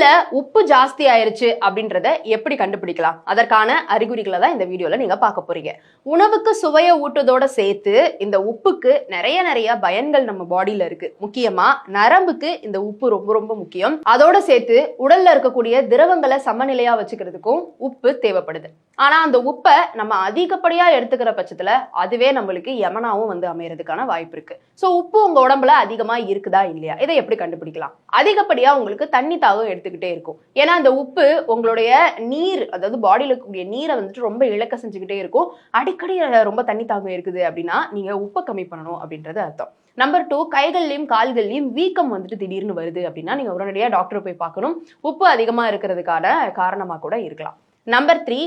உடல்ல உப்பு ஜாஸ்தி ஆயிருச்சு அப்படின்றத எப்படி கண்டுபிடிக்கலாம்? அதற்கான அறிகுறிகளை தான் இந்த வீடியோல நீங்க பார்க்க போறீங்க. உணவுக்கு சுவையை ஊட்டுறதோட சேர்த்து இந்த உப்புக்கு நிறைய நிறைய பயன்கள் நம்ம பாடியில இருக்கு. முக்கியமா நரம்புக்கு இந்த உப்பு ரொம்ப ரொம்ப முக்கியம். அதோட சேர்த்து உடல்ல இருக்கக்கூடிய திரவங்களை சமநிலையா வச்சுக்கிறதுக்கும் உப்பு தேவைப்படுது. ஆனா அந்த உப்பை நம்ம அதிகப்படியா எடுத்துக்கிற பட்சத்துல அதுவே நம்மளுக்கு யமனாவும் வந்து அமையறதுக்கான வாய்ப்பு இருக்கு. சோ உப்பு உங்க உடம்புல அதிகமா இருக்குதா இல்லையா? இதை எப்படி கண்டுபிடிக்கலாம்? அதிகப்படியா உங்களுக்கு தண்ணி தாகம் எடுத்துக்கிட்டே இருக்கும். ஏன்னா அந்த உப்பு உங்களுடைய நீர் அதாவது பாடியில இருக்கக்கூடிய நீரை வந்துட்டு ரொம்ப இழக்க செஞ்சுக்கிட்டே இருக்கும். அடிக்கடி ரொம்ப தண்ணி தாகம் இருக்குது அப்படின்னா நீங்க உப்பை கம்மி பண்ணணும் அப்படின்றது அர்த்தம். நம்பர் டூ கைகள்லயும் கால்கள்லயும் வீக்கம் வந்துட்டு திடீர்னு வருது அப்படின்னா நீங்க உடனடியாக டாக்டரை போய் பார்க்கணும். உப்பு அதிகமா இருக்கிறதுக்கான காரணமா கூட இருக்கலாம். நம்பர் த்ரீ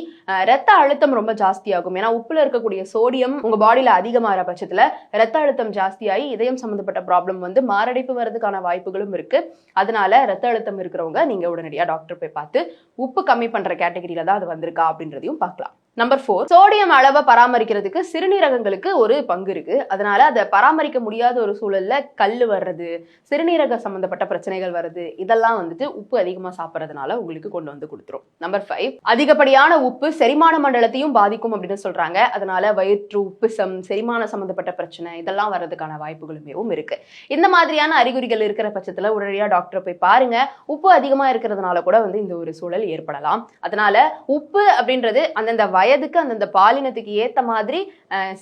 ரத்த அழுத்தம் ரொம்ப ஜாஸ்தியாகும். ஏன்னா உப்புல இருக்கக்கூடிய சோடியம் உங்க பாடியில அதிகமாகிற பட்சத்துல ரத்த அழுத்தம் ஜாஸ்தியாகி இதயம் சம்பந்தப்பட்ட ப்ராப்ளம் வந்து மாரடைப்பு வர்றதுக்கான வாய்ப்புகளும் இருக்கு. அதனால ரத்த அழுத்தம் இருக்கிறவங்க நீங்க உடனடியாக டாக்டர் போய் பார்த்து உப்பு கம்மி பண்ற கேட்டகரியில தான் அது வந்திருக்கா அப்படின்றதையும் பார்க்கலாம். நம்பர் ஃபோர் சோடியம் அளவை பராமரிக்கிறதுக்கு சிறுநீரகங்களுக்கு ஒரு பங்கு இருக்கு. அதனால அதை பராமரிக்க முடியாத ஒரு சூழல்ல கல் வர்றது சிறுநீரக சம்பந்தப்பட்ட பிரச்சனைகள் வருது இதெல்லாம் வந்துட்டு உப்பு அதிகமா சாப்பிட்றதுனால உங்களுக்கு கொண்டு வந்து கொடுத்துரும். நம்பர் ஃபைவ் அதிகப்படியான உப்பு செரிமான மண்டலத்தையும் பாதிக்கும் அப்படின்னு சொல்றாங்க. அதனால வயிற்று உப்புசம் செரிமான சம்பந்தப்பட்ட பிரச்சனை இதெல்லாம் வர்றதுக்கான வாய்ப்புகளுமேவும் இருக்கு. இந்த மாதிரியான அறிகுறிகள் இருக்கிற பட்சத்துல உடனடியாக டாக்டரை போய் பாருங்க. உப்பு அதிகமா இருக்கிறதுனால கூட வந்து இந்த ஒரு சூழல் ஏற்படலாம். அதனால உப்பு அப்படின்றது அந்தந்த வயதுக்கு அந்தந்த பாலினத்துக்கு ஏற்ற மாதிரி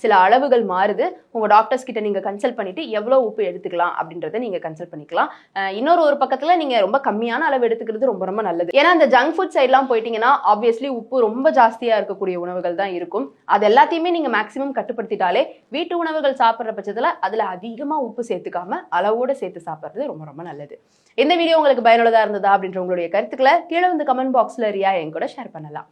சில அளவுகள் மாறுது. உங்க டாக்டர்ஸ் கிட்ட நீங்க கன்சல்ட் பண்ணிட்டு எவ்வளோ உப்பு எடுத்துக்கலாம் அப்படின்றத நீங்க கன்சல்ட் பண்ணிக்கலாம். இன்னொரு ஒரு பக்கத்தில் நீங்கள் ரொம்ப கம்மியான அளவு எடுத்துக்கிறது ரொம்ப ரொம்ப நல்லது. ஏன்னா அந்த ஜங்க் ஃபுட் சைட்லாம் போயிட்டீங்கன்னா ஆப்வியஸ்லி உப்பு ரொம்ப ஜாஸ்தியாக இருக்கக்கூடிய உணவுகள் தான் இருக்கும். அது எல்லாத்தையுமே நீங்கள் மேக்ஸிமம் கட்டுப்படுத்திட்டாலே வீட்டு உணவுகள் சாப்பிட்ற பட்சத்தில் அதில் அதிகமாக உப்பு சேர்த்துக்காம அளவோட சேர்த்து சாப்பிட்றது ரொம்ப ரொம்ப நல்லது. இந்த வீடியோ உங்களுக்கு பயனுள்ளதாக இருந்ததா அப்படின்ற உங்களுடைய கருத்துக்களை கீழே வந்து கமெண்ட் பாக்ஸில் ரியா என் கூட ஷேர் பண்ணலாம்.